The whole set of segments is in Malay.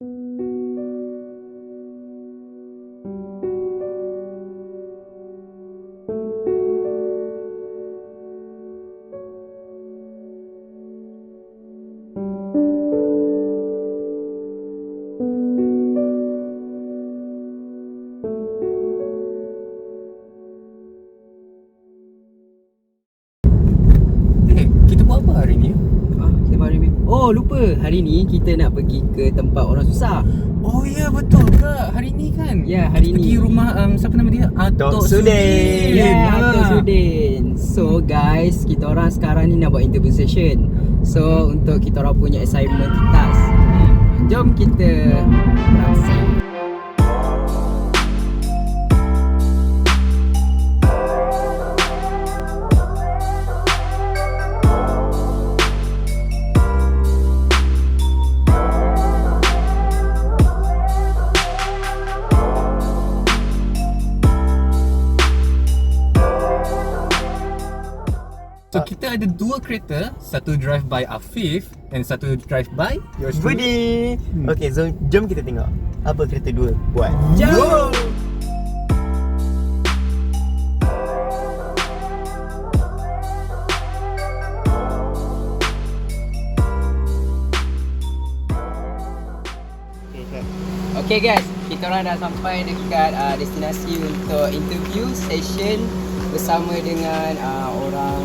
Eh, Oh, lupa. Hari ni kita nak pergi ke tempat orang susah. Oh ya betul ke hari ni kan? Ya, hari kita ni. Pergi rumah um, siapa nama dia? Atok Sudin. Ya, yeah, Ah. Atuk Sudin. So guys, kita orang sekarang ni nak buat interview session. So untuk kita orang punya assignment task. Hmm. Jom kita beraksi. Kita ada dua kereta, satu drive by Afif and satu drive by yours. Budi. Okay, so jom kita tengok apa kereta dua buat. Jom. Okay guys, kita orang dah sampai dekat uh, destinasi untuk interview session bersama dengan uh, orang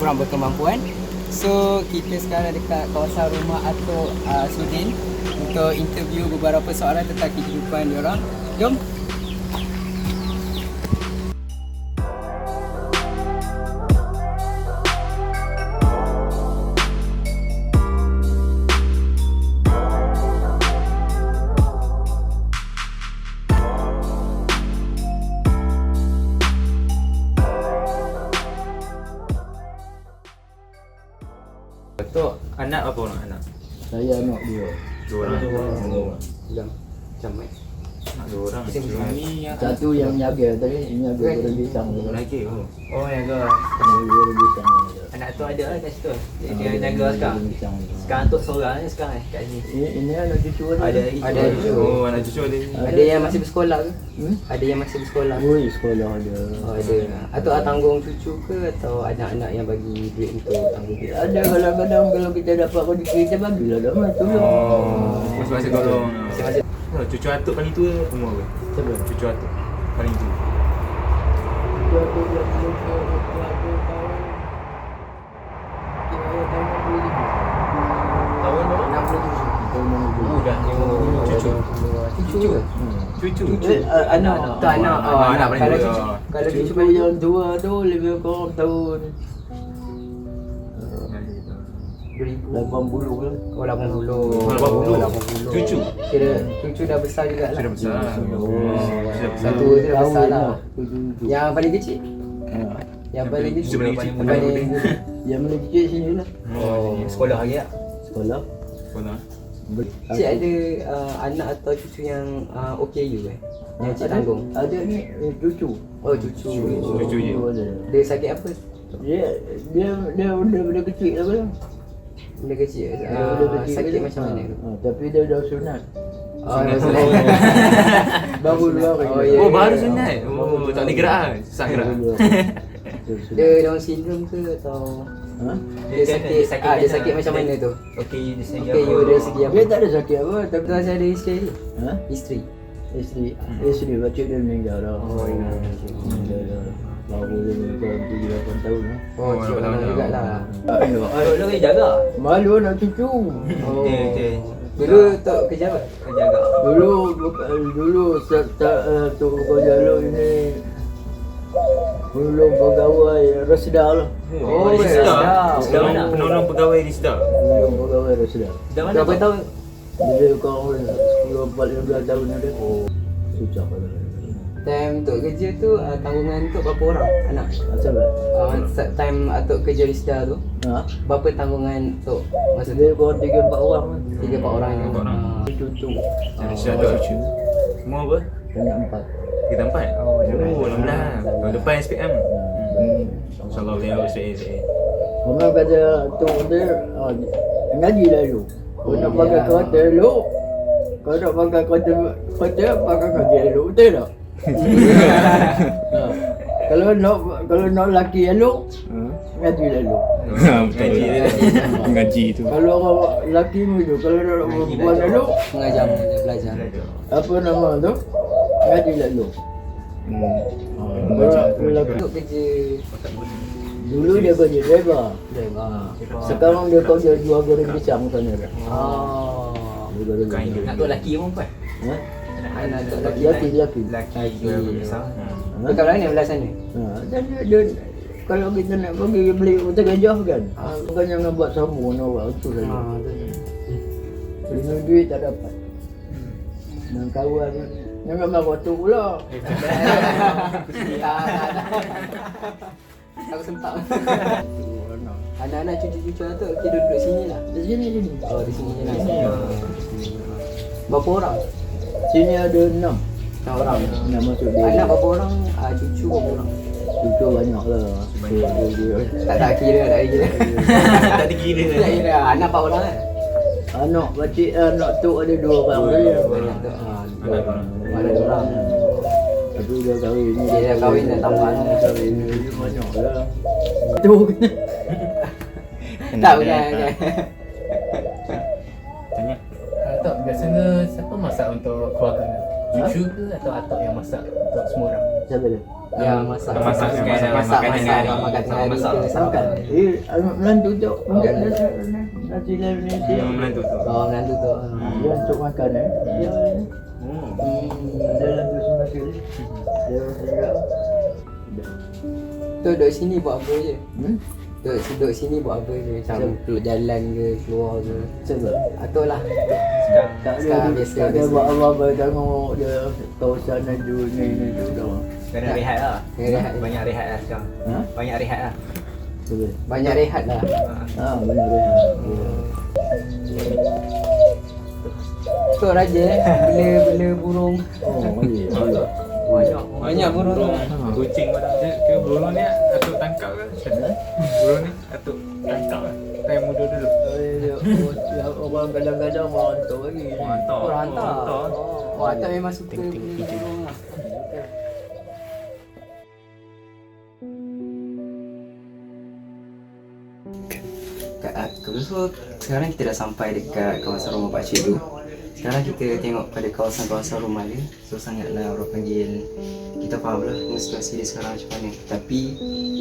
kurang berkemampuan. So kita sekarang dekat kawasan rumah Atok uh, Sudin untuk interview beberapa soalan tentang kehidupan diorang. Jom. Jaga tadi, ini ada goreng pisang tu. lagi. Oh. Oh ya ke? Ini goreng pisang tu. Anak tu ada lah kat situ. Dia, Ah, dia jaga sekarang. tu. Sekarang tu seorang je sekarang eh, kat sini. Ini ini anak cucu ada. Ada. Ada cucu. Oh, anak cucu ada. Ada yang masih bersekolah ke? Hmm? Ada yang masih bersekolah? Oi, sekolah ada. Oh ada. Atau ah, tanggung cucu ke atau anak-anak yang bagi duit untuk tanggung duit? Ada kadang-kadang kalau kita dapat rezeki kita bagilah dah mas tolong. Oh, masing-masing tolong. Masing-masing. Oh, cucu atuk paling tua umur apa? Siapa? Cucu atuk paling tua. Dia tu yang muka dia tu tahun. Kira tahun 67. Tahun berapa? 67. Tahun 67. Dah Cucu. Cucu? Hmm. Cucu. Eh, uh, anak. Tu anak. Anak anak. paling Kalau cucu, kalau cucu Cucu paling yang tua tu lebih kurang tahun 2000. 80 lah. Oh 80. Oh, 80. 80. Cucu. Kira cucu dah besar juga lah. Sudah besar. Oh. Sudah besar. Satu tu dah besar lah. Cucu-cucu. Yang paling kecil? Yang paling kecil? paling kecil. Yang paling Yang paling kecil sini lah. Oh, sekolah lagi tak? Sekolah. Sekolah. Cik ada uh, anak atau cucu yang uh, OKU eh? Yang cik tanggung? Ada ni eh, cucu. Oh cucu. Cucu je. Dia sakit apa? Dia dia dia benda kecil lah. Benda kecil. Dia Uh, benda kecil sakit je. macam mana? Ha, tapi dia dah sunat. Oh. Baru dua hari. Oh, ya, Oh, ya, baru ya. sunat. Oh, tak boleh gerak ah. Susah gerak. Dia Down syndrome ke atau Ha? dia Dia sakit, sakit ah, dia macam- sakit macam mana tu? Okey, dia sendiri OKU apa? dari segi apa? Dia tak ada sakit apa tapi masih ada isteri dia? ha? Isteri? Isteri isteri baca dia meninggal dah. Oh, ya. Meninggal dah. Baru dia meninggal 7 8 tahun lah. Oh, Oh, cik dapat orang tahu. jugalah Ayo, Tok lu boleh jaga. Malu nak cucu. Oh Betul, betul. Dulu Tok kerja apa? Kau jaga. Dulu bukan dulu tak tak tu kerja ini belum pegawai Rasda lah. Oh, di ya, Sedar. sedap. Sedar mana? Penolong pegawai Sedar. Belum pegawai Rasda. Dah mana? Berapa tahun? Jadi kau 10 14 tahun ada. Oh, susah kalau. Time Tok kerja tu uh, tanggungan Tok berapa orang anak? Asal lah. Uh, sa- time Atok kerja Sedar tu Ha? Berapa tanggungan Tok masa tu? Dia kau 3 4 orang lah. Tiga empat orang je Empat orang. Ah. Cucu. Sedar ada cucu. Semua apa? Kena empat. Kita empat. Oh, jangan. Oh, alhamdulillah. Tahun depan SPM. Hmm. InsyaAllah beliau SPM. Mama kata tu dia ah, ngaji dah dulu. Kau nak pakai kereta elok. Kau nak pakai kereta kereta pakai kereta elok betul tak? ha. Kalau nak kalau nak laki elok, ngaji elok. Betul. Ngaji tu. Kalau orang laki tu, kalau nak perempuan elok, Mengajar, belajar. apa nama tu? Ngaji elok. Hmm. Kalau laki Untuk kerja Dulu dia kerja driver. Sekarang dia kerja jual goreng pisang sana. Oh. Dia goreng. Nak tu lelaki pun kan? Ha? Anak tu Laki laki. laki. Laki jual besar. Ha? Dekat mana belah sana? Ha, dan dia, dia, kalau kita nak pergi beli hotel gajah kan, ha, bukan jangan buat sambung nak buat itu saja. Tu. Terima duit tak dapat. Dan kawan jangan marah tu pula. Aku sempat. Anak-anak cucu-cucu tu kita duduk sini lah. Di sini sini. Oh, di sini je lah. Berapa orang? Sini ada enam Enam orang. nak masuk dia. Anak berapa orang? Ah, cucu berapa orang? Cucu banyak lah. Dia, dia, dia. Tak tak kira, tak kira. Tak dikira. Tak kira. Anak empat orang kan? Anak pakcik anak tu ada dua orang tu. Ah, dua. Anak orang. Ada dua orang. Satu dah kahwin ni. Dia dah kahwin dah tambah. Kahwin ni dia banyak lah. Tu Tak bukan. Masak untuk keluarga? Cucu ke atau atok yang masak untuk semua orang? siapa dia? Ya, masak. Masak, masak, masak, masak, makan masak, tengah hari. makan tengah hari. Masak, kita masak. samakan. Eh, anak menantu tu. Mungkin nasi nasi lain ni dia. Yang menantu tu. Oh, menantu tu. Dia untuk makan eh. Dia Hmm. ada lagu semua sekali. Dia dia. Tu duduk sini buat apa je? Hmm? Duduk, duduk sini buat apa je? Macam keluar jalan ke, keluar ke? Siapa? Atau lah. Tak ada Sekarang biasa, tak ada buat apa-apa tengok dia kawasan ada ni ni tu dah. Kena rehat lah. Rehat. Banyak rehat lah sekarang. Ha? Banyak rehat lah. Banyak rehat lah. Ha, benar benar. Tu raja eh. Bela-bela burung. Oh. Banyak. Banyak burung tu. Kucing pun ada. Ke burung ni tangkap ke? Macam mana? Burung ni atuk tangkap ke? Time muda dulu. Dia- oh, dia Orang kadang-kadang orang hantar lagi. Hantar. Orang hantar. Hantar. Oh, hantar memang suka bela burung lah. Kat, ah, so, sekarang kita dah sampai dekat kawasan rumah Pak Cik tu. Sekarang kita tengok pada kawasan-kawasan rumah dia. So sangatlah orang panggil kita faham lah dengan situasi dia sekarang macam mana. Tapi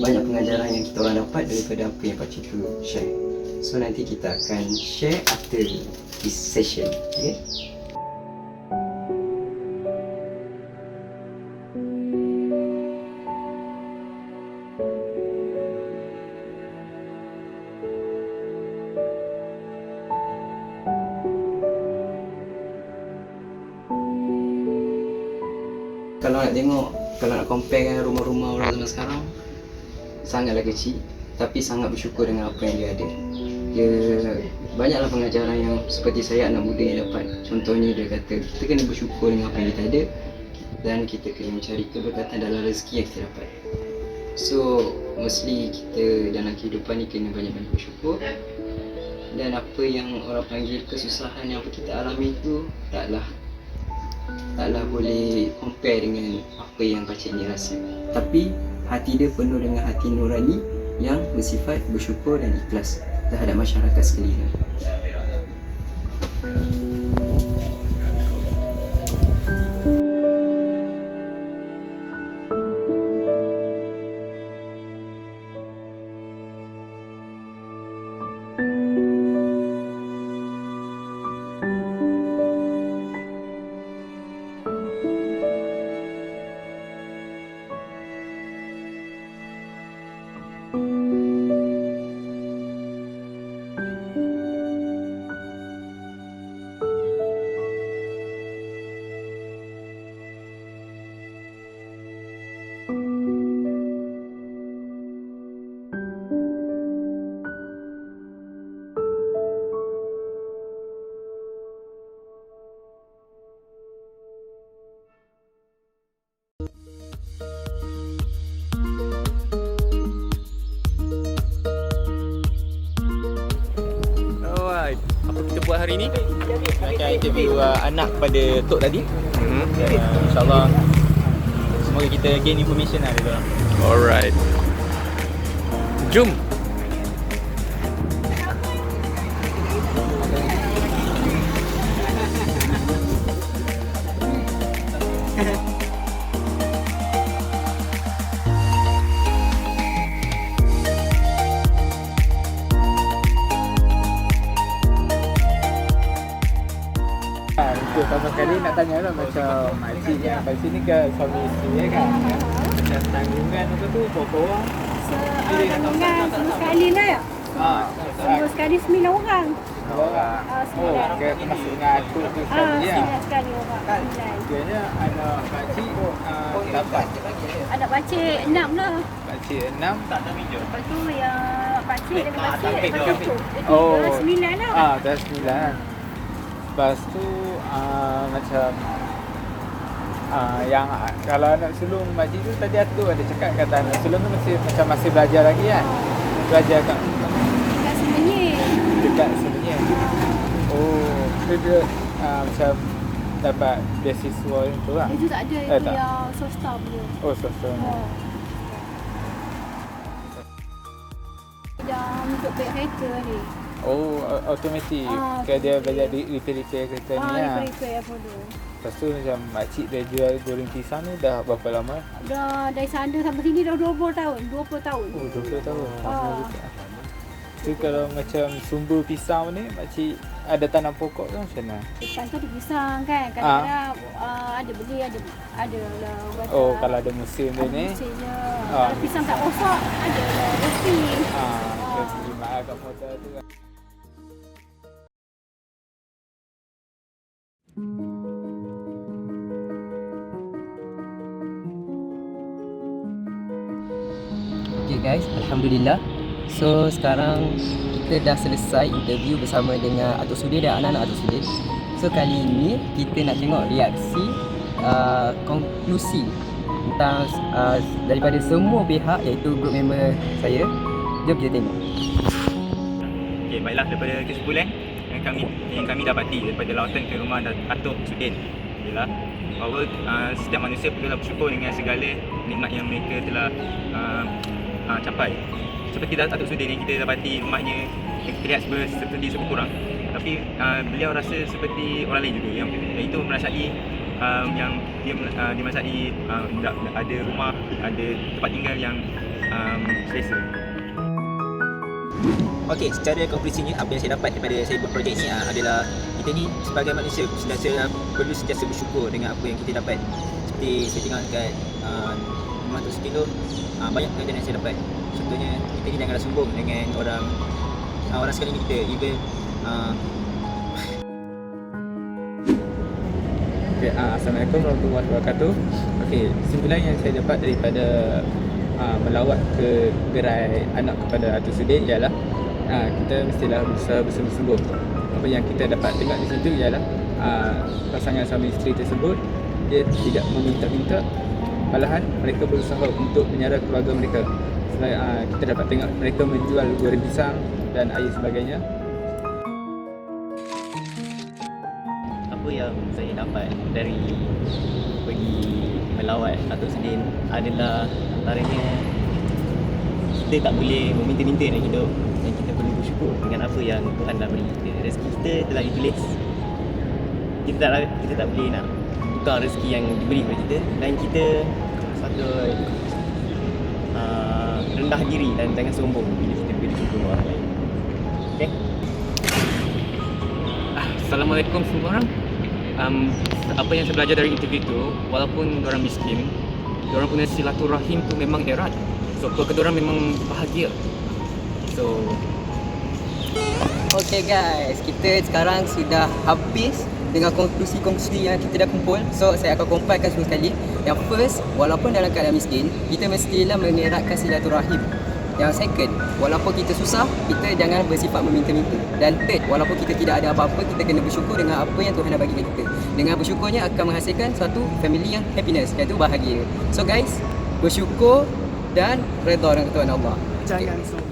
banyak pengajaran yang kita orang dapat daripada apa yang Pak Cik tu share. So nanti kita akan share after this session. Okay? Nak tengok, kalau nak compare dengan rumah-rumah orang zaman sekarang Sangatlah kecil. Tapi sangat bersyukur dengan apa yang dia ada. Dia banyaklah pengajaran yang seperti saya anak muda yang dapat. Contohnya dia kata, kita kena bersyukur dengan apa yang kita ada Dan kita kena mencari keberkatan dalam rezeki yang kita dapat. So, mostly kita dalam kehidupan ni kena banyak-banyak bersyukur. Dan apa yang orang panggil kesusahan yang kita alami itu taklah taklah boleh compare dengan apa yang pakcik ni rasa. Tapi hati dia penuh dengan hati nurani yang bersifat bersyukur dan ikhlas terhadap masyarakat sekeliling. Hari ni? Kita akan interview uh, anak pada Tok tadi. Hmm. Uh, InsyaAllah semoga kita gain information lah. Alright. Jom. Tanya lah macam makcik yang kat sini ke suami isteri ya kan Macam tanggungan apa tu berapa orang tanggungan semua sekali lah ya. Ah, Semua sekali sembilan orang. Orang Ah, Oh, sembilan. ke termasuk dengan aku tu Ah, sekali ya sembilan sekali orang. Sembilan. Kiranya anak uh, dapat Anak pakcik enam lah. Makcik enam Lepas tu yang pakcik dengan pakcik tu Oh. sembilan lah. Ah, dah sembilan. Lepas tu uh, macam uh, yang kalau anak sulung makcik tu tadi aku ada cakap kata anak sulung tu masih macam masih belajar lagi kan. Belajar kat Kat sebenarnya. dekat sebenarnya. Oh, dia, dia uh, macam dapat beasiswa itu lah. Itu tak ada. Eh, Itu tak. yang swasta punya. Oh, swasta. Oh. Dah untuk back kereta ni. Oh, au- automatik. Ah, Ke dia belajar di repair-repair kereta ni Ah, lah. repair-repair apa tu. Lepas tu macam makcik dia jual goreng pisang ni dah berapa lama? Dah dari sana sampai sini dah 20 tahun. 20 tahun. Oh, 20 tahun. Ah. Tu kalau macam sumber pisang ni makcik ada tanam pokok tu macam mana? Lepas tu ada pisang kan. Kadang-kadang uh, ada beli, ada ada lah. Oh, kalau ada musim dia ni. musimnya. Ah. Kalau pisang tak rosak, ada lah rezeki. Ah, dia Ah. terima kat modal tu kan. Okay guys, Alhamdulillah. So sekarang kita dah selesai interview bersama dengan Atuk Sudin dan anak-anak Atuk Sudin. So kali ini kita nak tengok reaksi uh, konklusi tentang uh, daripada semua pihak iaitu group member saya. Jom kita tengok. Okey, baiklah daripada kesimpulan yang kami yang kami dapati daripada lawatan ke rumah Dat- Datuk Sudin ialah bahawa uh, setiap manusia perlulah bersyukur dengan segala nikmat yang mereka telah uh, uh, capai. Seperti Datuk Sudin yang kita dapati rumahnya yang terlihat seperti, seperti sekurang tapi uh, beliau rasa seperti orang lain juga yang iaitu merasai um, yang dia uh, dia merasai uh, ada rumah, ada tempat tinggal yang um, selesa. Okey, secara konklusinya apa yang saya dapat daripada saya buat projek ni uh, adalah kita ni sebagai manusia sentiasa perlu sentiasa bersyukur dengan apa yang kita dapat. Seperti saya tengok dekat uh, rumah tu Siti tu uh, banyak pengajaran yang saya dapat. Contohnya kita ni janganlah sombong dengan orang uh, orang sekeliling kita even uh, Okay, uh, Assalamualaikum warahmatullahi wabarakatuh. Okey, kesimpulan yang saya dapat daripada uh, melawat ke gerai anak kepada Atuk Sudin ialah uh, kita mestilah berusaha bersungguh-sungguh. Apa yang kita dapat tengok di situ ialah uh, pasangan suami isteri tersebut dia tidak meminta-minta malahan mereka berusaha untuk menyara keluarga mereka. Selain uh, kita dapat tengok mereka menjual goreng pisang dan air sebagainya apa yang saya dapat dari pergi melawat Datuk Sedin adalah antaranya kita tak boleh meminta-minta dalam hidup dan kita perlu bersyukur dengan apa yang Tuhan dah beri kita. Rezeki kita telah ditulis. Kita tak kita tak boleh nak tukar rezeki yang diberi kepada kita dan kita patut uh, rendah diri dan jangan sombong bila kita beri syukur orang lain. Okay? Assalamualaikum semua orang. Um, apa yang saya belajar dari interview tu, walaupun orang miskin, orang punya silaturahim tu memang erat. So, keluarga orang memang bahagia. So, Okay guys, kita sekarang sudah habis dengan konklusi-konklusi yang kita dah kumpul. So saya akan kumpulkan semua sekali. Yang first, walaupun dalam keadaan miskin Kita mestilah mengeratkan silaturahim. Yang second, walaupun kita susah Kita jangan bersifat meminta-minta. Dan third, walaupun kita tidak ada apa-apa Kita kena bersyukur dengan apa yang Tuhan dah bagi kita. Dengan bersyukurnya akan menghasilkan satu family yang happiness Iaitu bahagia. So guys, bersyukur dan redha dengan Tuhan Allah. Jangan sombong.